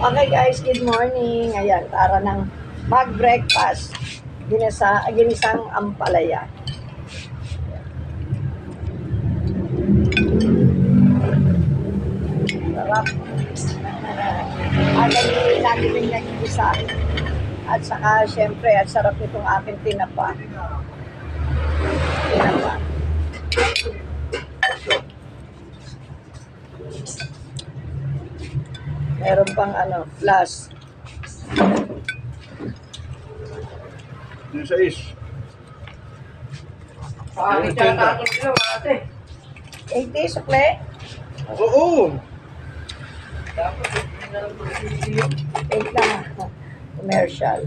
Okay guys, good morning. Ayan, para ng mag-breakfast. Ginisa, ginisang ampalaya. Sarap. Ang natin yung nagigisa. At saka, syempre, at sarap nitong aking. Tinapa. Meron pang ano, plus. Yung sa is. Pangit yung tatong sila, ate. 80 sukle? Oo! Dapat, hindi na lang sinisiyo. 8 lang. Commercial.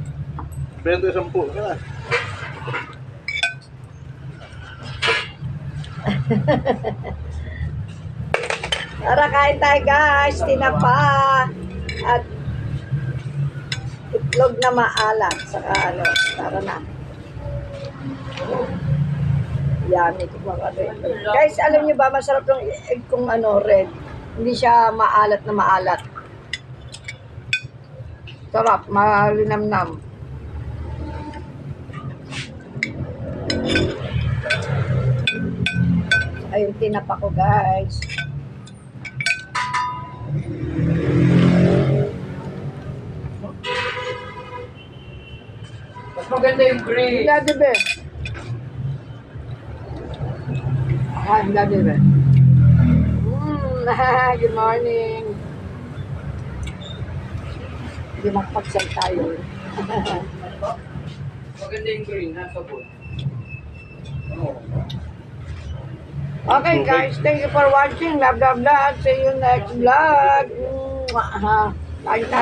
20 sampu. Yan. Tara, kain tayo guys. Tinapa. At itlog na maalat. Saka ano, tara na. Yummy. Guys, alam niyo ba, masarap yung egg kung ano, red. Hindi siya maalat na maalat. Sarap, malinamnam. Ayun, tinapa ko guys. Maganda yung gray. Hindi, di ba? Ah, hindi, di ba? Mm, good morning. Hindi magpagsal tayo. Maganda yung green, nasa bowl. okay guys, thank you for watching. Love, love, love. See you next vlog. Ha. Kain tayo.